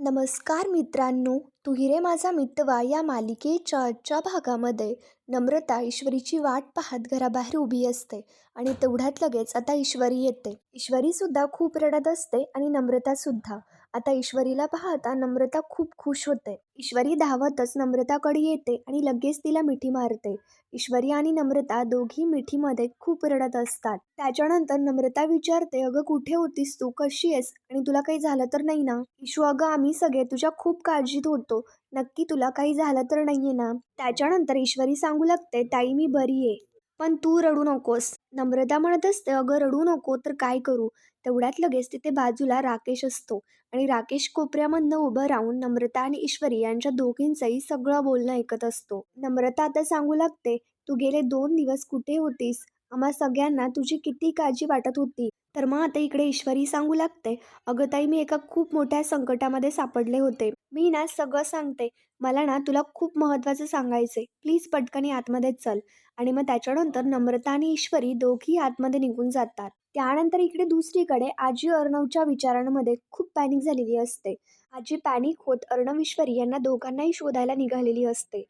नमस्कार मित्रांनो तू हिरे माझा मितवा या मालिकेच्या आजच्या भागामध्ये नम्रता ईश्वरीची वाट पाहत घराबाहेर उभी असते आणि तेवढ्यात लगेच आता ईश्वरी येते. ईश्वरीसुद्धा खूप रडत असते आणि नम्रतासुद्धा. आता ईश्वरीला पाहता नम्रता खूप खुश होते. ईश्वरी धावतच नम्रताकडे येते आणि लगेच तिला मिठी मारते. ईश्वरी आणि नम्रता दोघी मिठीमध्ये खूप रडत असतात. त्याच्यानंतर नम्रता विचारते अगं कुठे होतीस तू? कशी आहेस? आणि तुला काही झालं तर नाही ना? ईशू अगं आम्ही सगळे तुझ्या खूप काळजीत होतो. नक्की तुला काही झालं तर नाहीये ना? त्याच्यानंतर ईश्वरी सांगू लागते ताई मी बरी आहे. पण तू रडू नकोस. नम्रता म्हणत असते अगं रडू नको तर काय करू? तेवढ्यात लगेच तिथे बाजूला राकेश असतो आणि राकेश कोपऱ्यामधनं उभं राहून नम्रता आणि ईश्वरी यांच्या दोघींचंही सगळं बोलणं ऐकत असतो. नम्रता आता सांगू लागते तू गेले दोन दिवस कुठे होतीस? आम्हा सगळ्यांना तुझी किती काळजी वाटत होती. तर मग आता इकडे ईश्वरी सांगू लागते अगं ताई मी एका खूप मोठ्या संकटामध्ये सापडले होते. मी ना सगळं सांगते. मला ना तुला खूप महत्त्वाचं सांगायचं प्लीज पटकनी आतमध्ये चल. आणि मग त्याच्यानंतर नम्रता आणि ईश्वरी दोघी आतमध्ये निघून जातात. त्यानंतर इकडे दुसरीकडे आजी अर्णवच्या विचारांमध्ये खूप पॅनिक झालेली असते. आजी पॅनिक होत अर्णव ईश्वरी यांना दोघांनाही शोधायला निघालेली असते.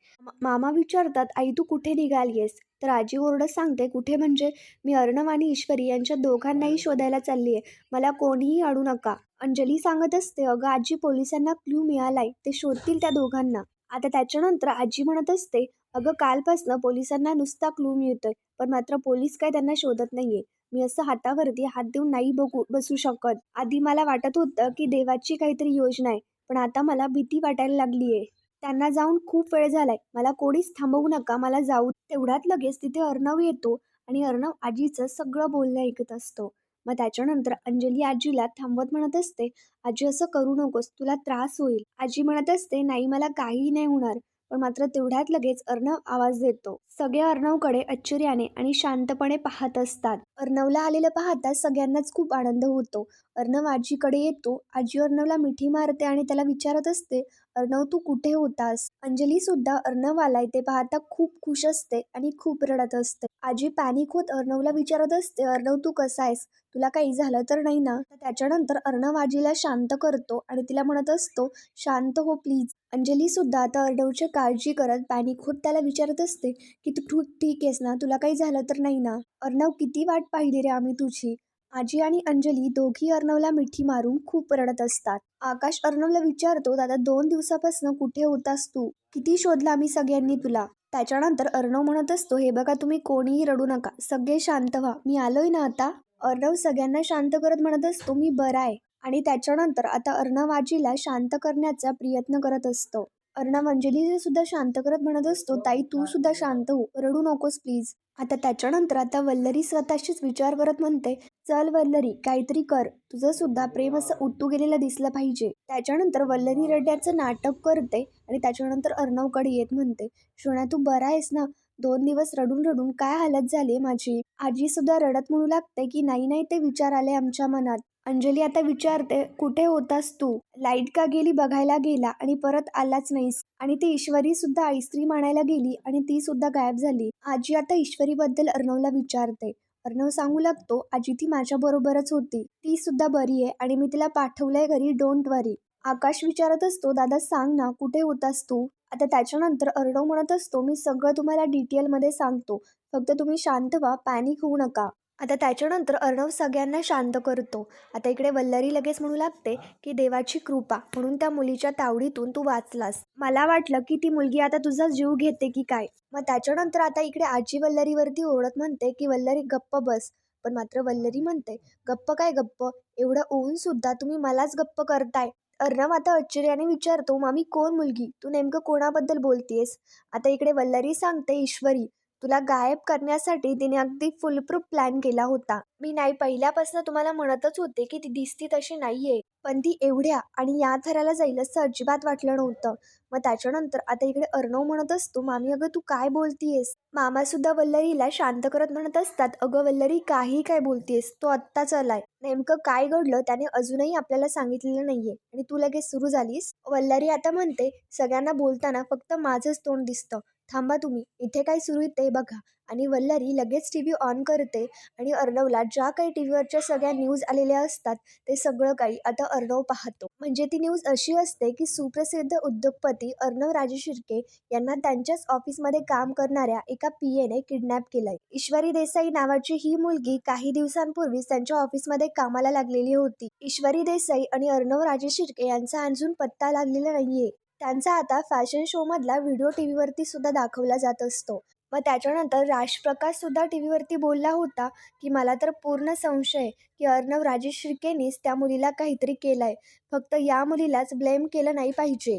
मामा विचारतात आई तू कुठे निघाली आहेस तर आजी ओरडत सांगते कुठे म्हणजे? मी अर्णव आणि ईश्वरी यांच्या दोघांनाही शोधायला चालली आहे मला कोणीही अडू नका. अंजली सांगत असते अगं आजी पोलिसांना क्ल्यू मिळालाय. ते शोधतील त्या दोघांना. आता त्याच्यानंतर आजी म्हणत असते अगं कालपासनं पोलिसांना नुसता क्लू मिळतोय पण मात्र पोलीस काय त्यांना शोधत नाहीये. मी असं हातावरती हात देऊन नाही बघू बसू शकत. आधी मला वाटत होतं की देवाची काहीतरी योजना आहे पण आता मला भीती वाटायला लागली आहे त्यांना जाऊन खूप वेळ झालाय. मला कोणीच थांबवू नका मला जाऊ तेवढ्यात लगेच तिथे अर्णव येतो आणि अर्णव आजीचं सगळं बोलणं ऐकत असतो. मग त्याच्यानंतर अंजली आजीला थांबवत म्हणत असते आजी असं करू नकोस तुला त्रास होईल. आजी म्हणत असते नाही मला काहीही नाही होणार. पण मात्र तेवढ्यात लगेच अर्णव आवाज देतो. सगळे अर्णवकडे आश्चर्याने आणि शांतपणे पाहत असतात. अर्णवला आलेलं पाहता सगळ्यांनाच खूप आनंद होतो. अर्णव आजीकडे येतो. आजी अर्णवला मिठी मारते आणि त्याला विचारत असते अर्णव तू कुठे होतास? अंजली सुद्धा अर्णव आलाय ते पाहता खूप खुश असते आणि खूप रडत असते. आजी पॅनिक होत अर्णवला विचारत असते अर्णव तू कसा आहेस? तुला काही झालं तर नाही ना? तर त्याच्यानंतर अर्णव आजीला शांत करतो आणि तिला म्हणत असतो शांत हो प्लीज. अंजली सुद्धा आता अर्णवची काळजी करत पॅनिक होत त्याला विचारत असते की तू तू ठीक आहेस ना? तुला काही झालं तर नाही ना? अर्णव किती वाट पाहिली रे आम्ही तुझी. आजी आणि अंजली दोघी अर्णवला मिठी मारून खूप रडत असतात. आकाश अर्णवला विचारतो दादा दोन दिवसापासून कुठे होतास तू? किती शोधला आम्ही सगळ्यांनी तुला? त्याच्यानंतर अर्णव म्हणत असतो हे बघा तुम्ही कोणीही रडू नका. सगळे शांत व्हा. मी आलोय ना आता? अर्णव सगळ्यांना शांत करत म्हणत असतो मी बरा आहे. आणि त्याच्यानंतर आता अर्णव आजीला शांत करण्याचा प्रयत्न करत असतो. अर्णव अंजली सुद्धा शांत करत म्हणत असतो ताई तू सुद्धा शांत हो रडू नकोस प्लीज आता त्याच्यानंतर आता वल्लरी स्वतःशीच विचार करत म्हणते चल वल्लरी काहीतरी कर. तुझं सुद्धा प्रेम असं उठू गेलेलं दिसलं पाहिजे. त्याच्यानंतर वल्लरी रड्याचं नाटक करते आणि त्याच्यानंतर अर्णवकडे येत म्हणते शोणा तू बरा आहेस ना? दोन दिवस रडून रडून काय हालत झाली माझी? आजी सुद्धा रडत म्हणू लागते की नाही नाही ते विचार आले आमच्या मनात. अंजली आता विचारते कुठे होतास तू? लाइट का गेली बघायला गेला आणि परत आलाच नाहीस? आणि ती ईश्वरी सुद्धा आईस्क्रीम आणायला गेली आणि ती सुद्धा गायब झाली. आजी आता ईश्वरीबद्दल अर्णवला विचारते. अर्णव सांगू लागतो आजी ती माझ्या बरोबरच होती. ती सुद्धा बरी आहे आणि मी तिला पाठवलंय घरी डोंट वरी. आकाश विचारत असतो दादा सांग ना कुठे होतास तू? आता त्याच्यानंतर अर्णव म्हणत असतो मी सगळं तुम्हाला डिटेलमध्ये सांगतो. फक्त तुम्ही शांत व्हा पॅनिक होऊ नका. आता त्याच्यानंतर अर्णव सगळ्यांना शांत करतो. आता इकडे वल्लरी लगेच म्हणू लागते की देवाची कृपा. म्हणून त्या मुलीच्या तावडीतून तू वाचलास. मला वाटलं की ती मुलगी आता तुझा जीव घेते की काय? मग त्याच्यानंतर आता इकडे आजी वल्लरीवरती ओरडत म्हणते की वल्लरी गप्प बस. पण मात्र वल्लरी म्हणते गप्प काय गप्प? एवढं होऊन सुद्धा तुम्ही मलाच गप्प करताय. अर्णव आता आश्चर्याने विचारतो मामी कोण मुलगी? तू नेमकं कोणाबद्दल बोलतेस? आता इकडे वल्लरी सांगते ईश्वरी. तुला गायब करण्यासाठी तिने अगदी फुलप्रूफ प्लॅन केला होता. मी नाही पहिल्यापासून तुम्हाला म्हणतच होते की ती दिसती तशी नाहीये. पण ती एवढ्या आणि या थराला जाईल असं अजिबात वाटलं नव्हतं. मग त्याच्यानंतर आता इकडे अर्णव म्हणत असतो मामी अगं तू काय बोलतीयस? मामा सुद्धा वल्लरीला शांत करत म्हणत असतात अगं वल्लरी काही काय बोलतीयस तो आत्ताच आलाय. नेमकं काय घडलं त्याने अजूनही आपल्याला सांगितलेलं नाहीये. आणि तू लगेच सुरू झालीस? वल्लरी आता म्हणते सगळ्यांना बोलताना फक्त माझंच तोंड दिसतं. थांबा तुम्ही इथे काय सुरू ते बघा. आणि वल्लरी लगेच टी व्ही ऑन करते आणि अर्णवला ज्या काही टी व्हीवरच्या सगळ्या न्यूज आलेल्या असतात ते सगळं काही आता अर्णव पाहतो. म्हणजे ती न्यूज अशी असते की सुप्रसिद्ध उद्योगपती अर्णव राजे शिर्के यांना त्यांच्याच ऑफिसमध्ये काम करणाऱ्या एका पी एने किडनॅप केलंय. ईश्वरी देसाई नावाची ही मुलगी काही दिवसांपूर्वीच त्यांच्या ऑफिसमध्ये कामाला लागलेली होती. ईश्वरी देसाई आणि अर्णव राजे शिर्के यांचा अजून पत्ता लागलेला नाहीये. त्यांचा आता फॅशन शोमधला व्हिडिओ टी व्हीवरती सुद्धा दाखवला जात असतो. मग त्याच्यानंतर राजप्रकाश सुद्धा टी व्हीवरती बोलला होता की मला तर पूर्ण संशय की अर्णव राजेश शिर्केनीच त्या मुलीला काहीतरी केलंय. फक्त या मुलीलाच ब्लेम केलं नाही पाहिजे.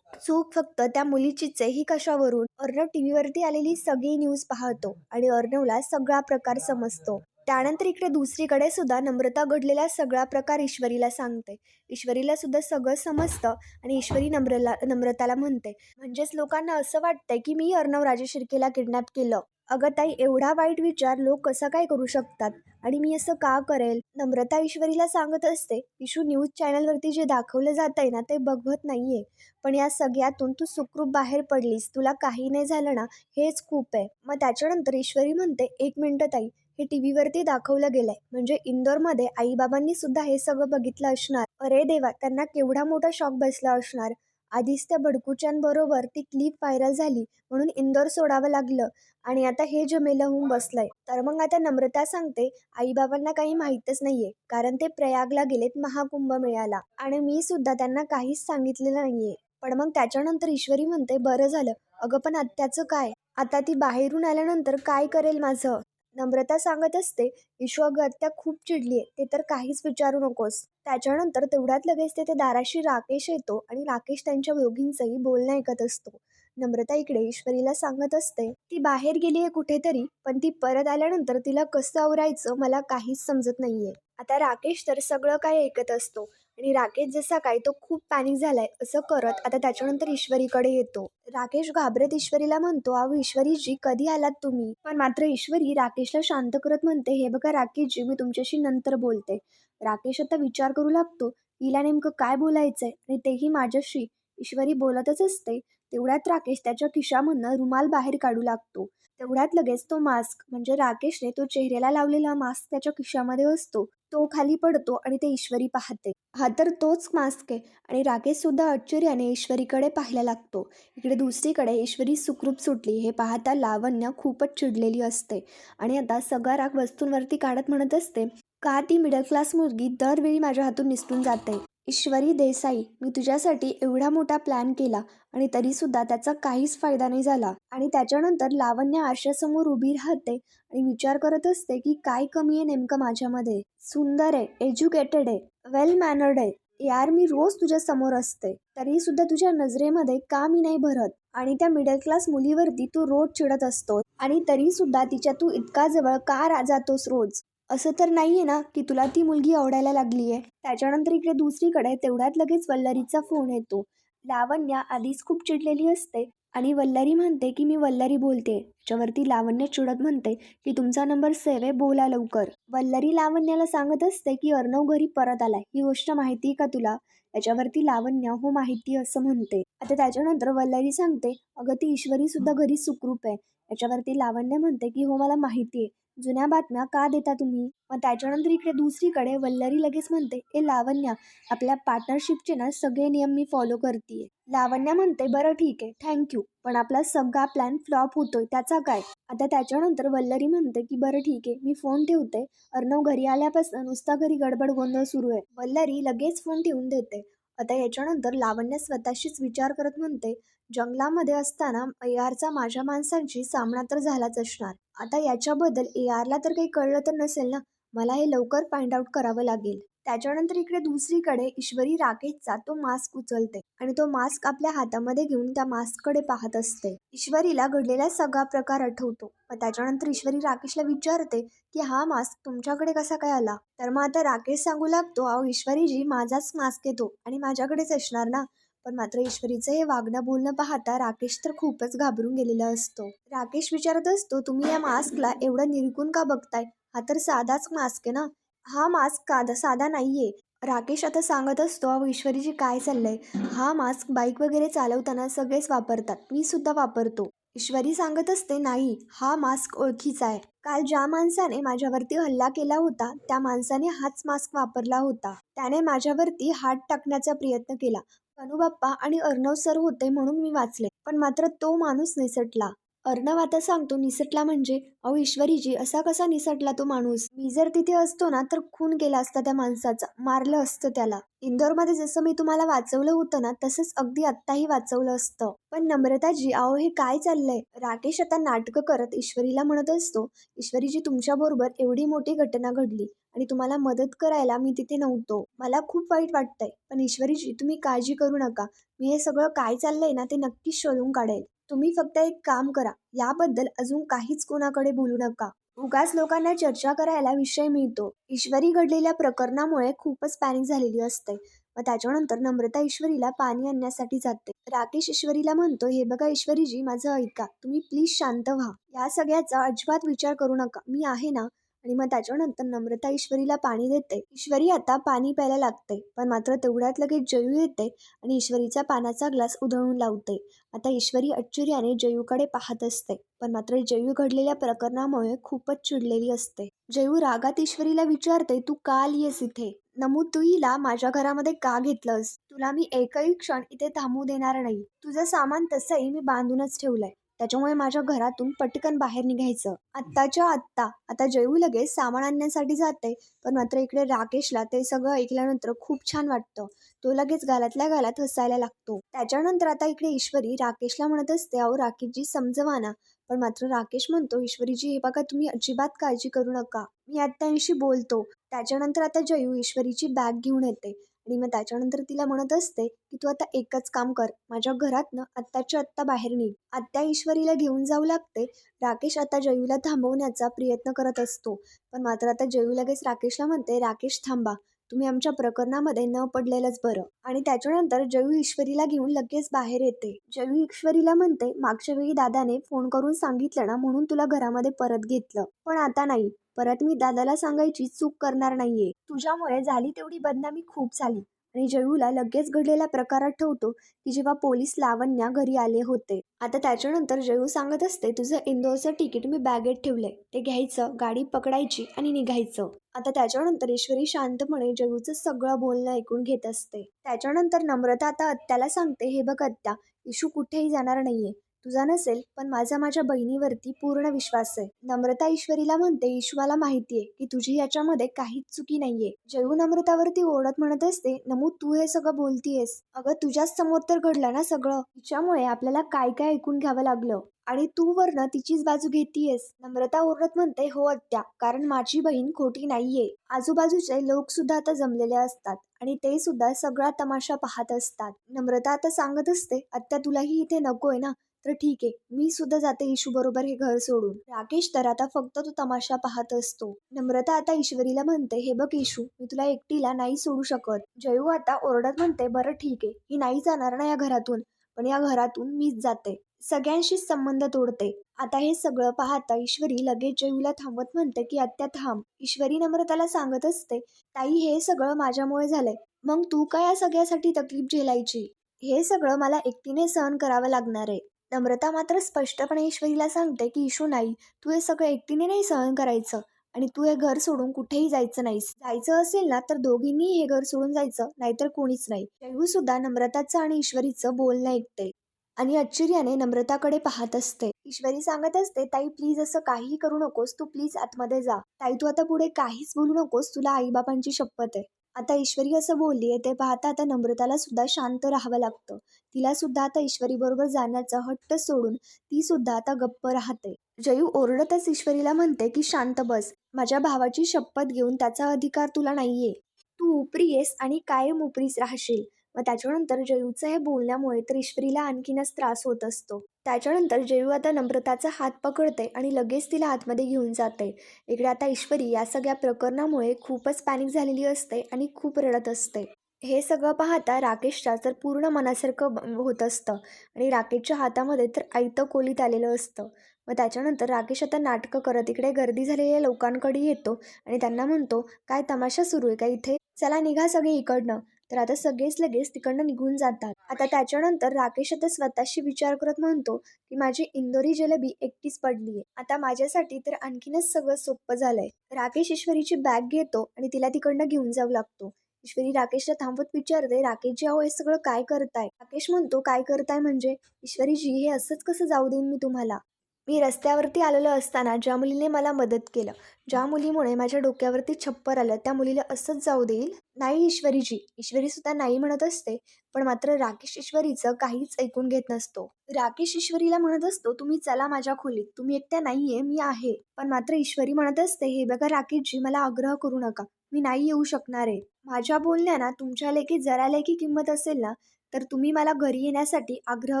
चूक फक्त त्या मुलीचीच आहे. ही कशावरून? अर्णव टी व्हीवरती आलेली सगळी न्यूज पाहतो आणि अर्णवला सगळा प्रकार समजतो. त्यानंतर इकडे दुसरीकडे सुद्धा नम्रता घडलेला सगळा प्रकार ईश्वरीला सांगते. ईश्वरीला सुद्धा सगळं समजतं आणि ईश्वरी नम्रला नम्रताला म्हणते. म्हणजेच लोकांना असं वाटतंय की मी अर्णव राजे शिर्केला किडनॅप केलं. अगं ताई एवढा वाईट विचार लोक कसा काय करू शकतात? आणि मी असं का करेल? नम्रता ईश्वरीला सांगत असते इशू न्यूज चॅनलवरती जे दाखवलं जात आहे ना ते बघवत नाहीये. पण या सगळ्यातून तू सुखरूप बाहेर पडलीस. तुला काही नाही झालं ना हेच खूप आहे. मग त्याच्यानंतर ईश्वरी म्हणते एक मिनटं ताई. हे टी व्हीवरती दाखवलं गेलंय. म्हणजे इंदोरमध्ये आईबाबांनी सुद्धा हे सगळं बघितलं असणार. अरे देवा त्यांना केवढा मोठा शॉक बसला असणार. आधीच त्या भडकुच्यांबरोबर ती क्लिप व्हायरल झाली म्हणून इंदोर सोडावं लागलं आणि आता हे जमेलं होऊन बसलंय. तर मग आता नम्रता सांगते आईबाबांना काही माहीतच नाहीये कारण ते प्रयागला गेलेत महाकुंभ मेळ्याला. आणि मी सुद्धा त्यांना काहीच सांगितलेलं नाहीये. पण मग त्याच्यानंतर ईश्वरी म्हणते बरं झालं. अगं पण आत्याचं काय? आता ती बाहेरून आल्यानंतर काय करेल माझं? नम्रता सांगत असते ईशू त्या खूप चिडली आहे ते तर काहीच विचारू नकोस. त्याच्यानंतर तेवढ्यात लगेच ते दाराशी राकेश येतो आणि राकेश त्यांच्या दोघींचंही बोलणं ऐकत असतो. नम्रता इकडे ईश्वरीला सांगत असते ती बाहेर गेली आहे कुठेतरी पण ती परत आल्यानंतर तिला कसं आवरायचं मला काहीच समजत नाहीये. आता राकेश तर सगळं काही ऐकत असतो. आणि राकेश जसा काय तो खूप पॅनिक झालाय असं करत आता त्याच्यानंतर ईश्वरीकडे येतो. राकेश घाबरत ईश्वरीला म्हणतो अहो ईश्वरीजी कधी आलात तुम्ही? पण मात्र ईश्वरी राकेशला शांत करत म्हणते हे बघा राकेशजी मी तुमच्याशी नंतर बोलते. राकेश आता विचार करू लागतो हिला नेमकं काय बोलायचंय? आणि तेही माझ्याशी. ईश्वरी बोलतच असते तेवढ्यात राकेश त्याच्या खिशामधनं रुमाल बाहेर काढू लागतो. तेवढ्यात लगेच तो मास्क म्हणजे राकेशने तो चेहऱ्याला लावलेला मास्क त्याच्या खिशामध्ये असतो. तो खाली पडतो आणि ते ईश्वरी पाहते. हा तर तोच मास्क आहे आणि राकेश सुद्धा आश्चर्याने ईश्वरीकडे पाहायला लागतो. इकडे दुसरीकडे ईश्वरी सुखरूप सुटली. हे पाहता लावण्य खूपच चिडलेली असते. आणि आता सगळा राग वस्तूंवरती काढत म्हणत असते का ती मिडल क्लास मुलगी दरवेळी माझ्या हातून निसटून जाते? ईश्वरी देसाई मी तुझ्यासाठी एवढा मोठा प्लॅन केला आणि तरीसुद्धा त्याचा काहीच फायदा नाही झाला. आणि त्याच्यानंतर लावण्य आरशासमोर उभी राहते आणि विचार करत असते की काय कमी आहे नेमकं माझ्यामध्ये. सुंदर आहे एज्युकेटेड आहे वेल मॅनर्ड आहे. यार मी रोज तुझ्या समोर असते. तरी सुद्धा तुझ्या नजरेमध्ये का मी नाही भरत. आणि त्या मिडल क्लास मुलीवरती तू रोज चिडत असतो आणि तरी सुद्धा तिच्या तू इतका जवळ का जातोस रोज? असं तर नाही आहे ना की तुला ती मुलगी आवडायला लागली आहे त्याच्यानंतर इकडे दुसरीकडे तेवढ्यात लगेच वल्लरीचा फोन येतो. लावण्या आधीच खूप चिडलेली असते आणि वल्लरी म्हणते की मी वल्लरी बोलते. त्याच्यावरती लावण्य चिडत म्हणते की तुमचा नंबर सेव आहे बोला लवकर. वल्लरी लावण्याला सांगत असते की अर्णव घरी परत आलाय. ही गोष्ट माहिती का तुला? याच्यावरती लावण्य हो माहिती असं म्हणते. आता त्याच्यानंतर वल्लरी सांगते अगं ती ईश्वरी सुद्धा घरी सुखरूप आहे. याच्यावरती लावण्य म्हणते की हो मला माहिती आहे जुन्या बातम्या का देता तुम्ही? मग त्याच्यानंतर इकडे दुसरीकडे वल्लरी लगेच म्हणते ए लावण्या आपल्या पार्टनरशिपचे ना सगळे नियम मी फॉलो करते लावण्या म्हणते बरं ठीक आहे थँक्यू पण आपला सगळा प्लॅन फ्लॉप होतोय त्याचा काय? आता त्याच्यानंतर वल्लरी म्हणते की बरं ठीक आहे मी फोन ठेवते. अर्णव घरी आल्यापासून नुसता घरी गडबड गोंधळ सुरू आहे. वल्लरी लगेच फोन ठेवून देते. आता याच्यानंतर लावण्य स्वतःशीच विचार करत म्हणते जंगलामध्ये असताना ए आरचा माझ्या माणसांशी सामना तर झालाच असणार. आता याच्याबद्दल ए आरला तर काही कळलं तर नसेल ना? मला हे लवकर फाइंड आउट करावं लागेल. त्याच्यानंतर इकडे दुसरीकडे ईश्वरी राकेशचा तो मास्क उचलते आणि तो मास्क आपल्या हातामध्ये घेऊन त्या मास्ककडे पाहत असते. ईश्वरीला घडलेला सगळा प्रकार आठवतो. मग त्याच्यानंतर ईश्वरी राकेशला विचारते की हा मास्क तुमच्याकडे कसा काय आला? तर मग आता राकेश सांगू लागतो अहो ईश्वरीजी माझाच मास्क येतो आणि माझ्याकडेच असणार ना? पण मात्र ईश्वरीचं हे वागणं बोलणं पाहता राकेश तर खूपच घाबरून गेलेला असतो. राकेश विचारत असतो तुम्ही या मास्कला एवढं निरकून का बघताय? हा तर साधाच मास्क आहे ना? हा मास्क कादा साधा नाहीये. राकेश आता सांगत असतो अहो ईश्वरीजी काय चाललंय? हा मास्क बाईक वगैरे चालवताना सगळेच वापरतात. मी सुद्धा वापरतो. ईश्वरी सांगत असते नाही हा मास्क ओळखीचा आहे. काल ज्या माणसाने माझ्यावरती हल्ला केला होता त्या माणसाने हाच मास्क वापरला होता. त्याने माझ्यावरती हात टाकण्याचा प्रयत्न केला. बाप्पा आणि अर्णव सर होते म्हणून मी वाचले पण मात्र तो माणूस निसटला. अर्णव आता सांगतो निसटला म्हणजे अहो ईश्वरीजी असा कसा निसटला तो माणूस? मी जर तिथे असतो ना तर खून केला असता त्या माणसाचा मारलं असतं त्याला. इंदोरमध्ये जसं मी तुम्हाला वाचवलं होतं ना तसंच अगदी आत्ताही वाचवलं असतं. पण नम्रताजी अहो हे काय चाललंय? राकेश आता नाटकं करत ईश्वरीला म्हणत असतो ईश्वरीजी तुमच्याबरोबर एवढी मोठी घटना घडली आणि तुम्हाला मदत करायला मी तिथे नव्हतो. मला खूप वाईट वाटतंय. पण ईश्वरीजी तुम्ही काळजी करू नका. मी हे सगळं काय चाललंय ना ते नक्कीच शोधून काढेल. तुम्ही फक्त एक काम करा. याबद्दल अजून काहीच कोणाकडे बोलू नका. उगाच लोकांना चर्चा करायला विषय मिळतो. ईश्वरी घडलेल्या प्रकरणामुळे खूपच पॅनिक झालेली असते. व त्याच्यानंतर नम्रता ईश्वरीला पाणी आणण्यासाठी जाते. राकेश ईश्वरीला म्हणतो हे बघा ईश्वरीजी माझं ऐका. तुम्ही प्लीज शांत व्हा. या सगळ्याचा अजिबात विचार करू नका. मी आहे ना आणि मग त्याच्यानंतर नम्रता ईश्वरीला पाणी देते. ईश्वरी आता पाणी प्यायला लागते पण मात्र तेवढ्यात लगेच जयू येते आणि ईश्वरीचा पाण्याचा ग्लास उधळून लावते. आता ईश्वरी आश्चर्याने जयूकडे पाहत असते पण मात्र जयू घडलेल्या प्रकरणामुळे खूपच चिडलेली असते. जयू रागात ईश्वरीला विचारते तू का येस इथे? नमू तू हिला माझ्या घरामध्ये का घेतलंस? तुला मी एकही क्षण इथे थांबू देणार नाही. तुझं सामान तसंही मी बांधूनच ठेवलंय. त्याच्यामुळे माझ्या घरातून पटकन बाहेर निघायचं. आत्ताच्या आत्ता आता जयू लगेच सामान आणण्यासाठी जाते पण मात्र इकडे राकेशला ते सगळं ऐकल्यानंतर खूप छान वाटतं. तो लगेच गालातल्या गालात हसायला लागतो. त्याच्यानंतर आता इकडे ईश्वरी राकेशला म्हणत असते अहो राकेशजी समजवाना पण मात्र राकेश म्हणतो ईश्वरीजी हे बघा तुम्ही अजिबात काळजी करू नका. मी आत्यांशी बोलतो. त्याच्यानंतर आता जयू ईश्वरीची बॅग घेऊन येते. आणि मग त्याच्यानंतर तिला म्हणत असते की तू आता एकच काम कर माझ्या घरातनं आत्ताच्या आत्ता बाहेर निघ. आत्या ईश्वरीला घेऊन जाऊ लागते राकेश आता जयूला थांबवण्याचा प्रयत्न करत असतो. पण मात्र आता जयू लगेच राकेशला म्हणते राकेश थांबा. तुम्ही आमच्या प्रकरणामध्ये न पडलेलंच बरं. आणि त्याच्यानंतर जयू ईश्वरीला घेऊन लगेच बाहेर येते. जयू ईश्वरीला म्हणते मागच्या वेळी दादाने फोन करून सांगितलं ना म्हणून तुला घरामध्ये परत घेतलं. पण आता नाही. परत मी दादाला सांगायची चूक करणार नाहीये. तुझ्यामुळे झाली तेवढी बदनामी खूप झाली. आणि जयूला लगेच घडलेला प्रकार आठवतो की जेव्हा पोलीस लावण्या घरी आले होते. आता त्याच्यानंतर जयू सांगत असते तुझं इंदोरचं तिकीट मी बॅगेत ठेवलंय. ते घ्यायचं गाडी पकडायची आणि निघायचं. आता त्याच्यानंतर ईश्वरी शांतपणे जयूचं सगळं बोलणं ऐकून घेत असते. त्याच्यानंतर नम्रता आता अत्याला सांगते हे बघ अत्या इशू कुठेही जाणार नाहीये. तुझा नसेल पण माझा माझ्या बहिणीवरती पूर्ण विश्वास आहे. नम्रता ईश्वरीला म्हणते ईश्वाला माहितीये की तुझी याच्यामध्ये काहीच चुकी नाहीये. जयू नम्रतावरती ओढत म्हणत असते नमू तू हे सगळं बोलतीयस. अगं तुझ्याच समोर तर घडलं ना सगळं. तिच्यामुळे आपल्याला काय काय ऐकून घ्यावं लागलं. आणि तू वरनं तिचीच बाजू घेतीयस. नम्रता ओरडत म्हणते हो अत्या कारण माझी बहीण खोटी नाहीये. आजूबाजूचे लोक सुद्धा आता जमलेले असतात. आणि ते सुद्धा सगळा तमाशा पाहत असतात. नम्रता आता सांगत असते आत्या तुलाही इथे नकोय ना. तर ठीक आहे मी सुद्धा जाते इशू बरोबर हे घर सोडून. राकेश तर आता फक्त तो तमाशा पाहत असतो. नम्रता आता ईश्वरीला म्हणते हे बघ इशू मी तुला एकटीला नाही सोडू शकत. जयू आता ओरडत म्हणते बरं ठीक आहे ही नाही जाणार ना या घरातून पण या घरातून मीच जाते. सगळ्यांशीच संबंध तोडते. आता हे सगळं पाहता ईश्वरी लगेच जयूला थांबवत म्हणते की आत्या थांब. ईश्वरी नम्रताला सांगत असते ताई हे सगळं माझ्यामुळे झालंय. मग तू काय या सगळ्यासाठी तकलीफ झेलायची? हे सगळं मला एकटीने सहन करावं लागणार आहे. नम्रता मात्र स्पष्टपणे ईश्वरीला सांगते की इशू नाही तू हे सगळं एकटीने नाही सहन करायचं आणि तू हे घर सोडून कुठेही जायचं नाहीस. जायचं असेल ना तर दोघींनी हे घर सोडून जायचं नाहीतर कोणीच नाही. जयू सुद्धा नम्रताचं आणि ईश्वरीचं बोलणं ऐकते आणि आश्चर्याने नम्रताकडे पाहत असते. ईश्वरी सांगत असते ताई प्लीज असं काही करू नकोस तू प्लीज आतमध्ये जा. ताई तू आता पुढे काहीच बोलू नकोस तुला आईबाबांची शपथ आहे. आता ईश्वरी असं बोलली आहे ते पाहता आता नम्रताला सुद्धा शांत राहावं लागतं. तिला सुद्धा आता ईश्वरी बरोबर जाण्याचा हट्ट सोडून ती सुद्धा आता गप्प राहते. जयू ओरडतच ईश्वरीला म्हणते की शांत बस. माझ्या भावाची शपथ घेऊन त्याचा अधिकार तुला नाहीये. तू उपरी येस आणि कायम उपरीस राहशील. मग त्याच्यानंतर जयूचं हे बोलण्यामुळे तर ईश्वरीला आणखीनच त्रास होत असतो. त्याच्यानंतर जयू आता नम्रताचा हात पकडते आणि लगेच तिला आतमध्ये घेऊन जाते. इकडे आता ईश्वरी या सगळ्या प्रकरणामुळे खूपच पॅनिक झालेली असते आणि खूप रडत असते. हे सगळं पाहता राकेशच्या तर पूर्ण मनासारखं होत असतं आणि राकेशच्या हातामध्ये तर आयतं कोलीत आलेलं असतं. मग त्याच्यानंतर राकेश आता नाटकं करत इकडे गर्दी झालेल्या लोकांकडे येतो आणि त्यांना म्हणतो काय तमाशा सुरू आहे का इथे? चला निघा सगळे इकडनं. तर आता सगळेच लगेच तिकडनं निघून जातात. आता त्याच्यानंतर राकेश आता स्वतःशी विचार करत म्हणतो की माझी इंदोरी जलेबी एकटीच पडलीये. आता माझ्यासाठी तर आणखीनच सगळं सोपं झालंय. राकेश ईश्वरीची बॅग घेतो आणि तिला तिकडनं घेऊन जाऊ लागतो. ईश्वरी राकेशला थांबवत विचारते राकेशजी अहो हे सगळं काय करताय? राकेश म्हणतो काय करताय म्हणजे? ईश्वरीजी हे असंच कसं जाऊ देईन मी तुम्हाला? मी रस्त्यावरती आलेलो असताना ज्या मुलीने मला मदत केलं ज्या मुलीमुळे माझ्या डोक्यावरती छप्पर आलं त्या मुलीला असंच जाऊ देईल? नाही ईश्वरीजी. ईश्वरी सुद्धा नाही म्हणत असते पण मात्र राकेश ईश्वरीचं काहीच ऐकून घेत नसतो. राकेश ईश्वरीला म्हणत असतो तुम्ही चला माझ्या खोलीत. तुम्ही एकट्या नाहीये मी आहे. पण मात्र ईश्वरी म्हणत असते हे बघा राकेशजी मला आग्रह करू नका. मी नाही येऊ शकणार आहे. माझ्या बोलण्याना तुमच्या लेखी जरा लेखी किंमत असेल ना तर तुम्ही मला घरी येण्यासाठी आग्रह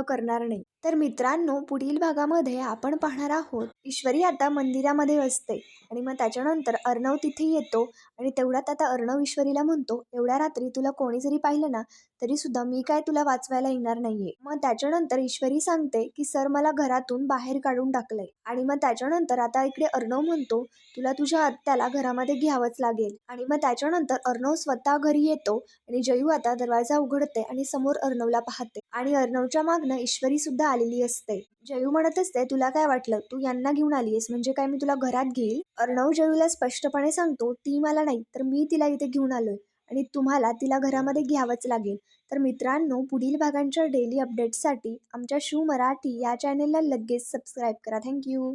करणार नाही. तर मित्रांनो पुढील भागामध्ये आपण पाहणार आहोत. ईश्वरी आता मंदिरामध्ये असते आणि मग त्याच्यानंतर अर्णव तिथे येतो आणि तेवढ्यात आता अर्णव ईश्वरीला म्हणतो एवढ्या रात्री तुला कोणी जरी पाहिलं ना तरी सुद्धा मी काय तुला वाचवायला येणार नाहीये. मग त्याच्यानंतर ईश्वरी सांगते की सर मला घरातून बाहेर काढून टाकलंय. आणि मग त्याच्यानंतर आता इकडे अर्णव म्हणतो तुला तुझ्या आत्याला घरामध्ये घ्यावंच लागेल. आणि मग त्याच्यानंतर अर्णव स्वतः घरी येतो आणि जयू आता दरवाजा उघडते आणि समोर अर्णवला पाहते. आणि अर्णवच्या मागणं ईश्वरी सुद्धा आलेली असते. जयू म्हणत असते तुला काय वाटलं? तू यांना घेऊन आलीस म्हणजे काय मी तुला घरात घेईल? अर्णव जयूला स्पष्टपणे सांगतो ती मला नाही तर मी तिला इथे घेऊन आलोय. आणि तुम्हाला तिला घरामध्ये घ्यावंच लागेल. तर मित्रांनो पुढील भागांच्या डेली अपडेट्ससाठी आमच्या शू मराठी या चॅनेलला लगेच सबस्क्राईब करा. थँक्यू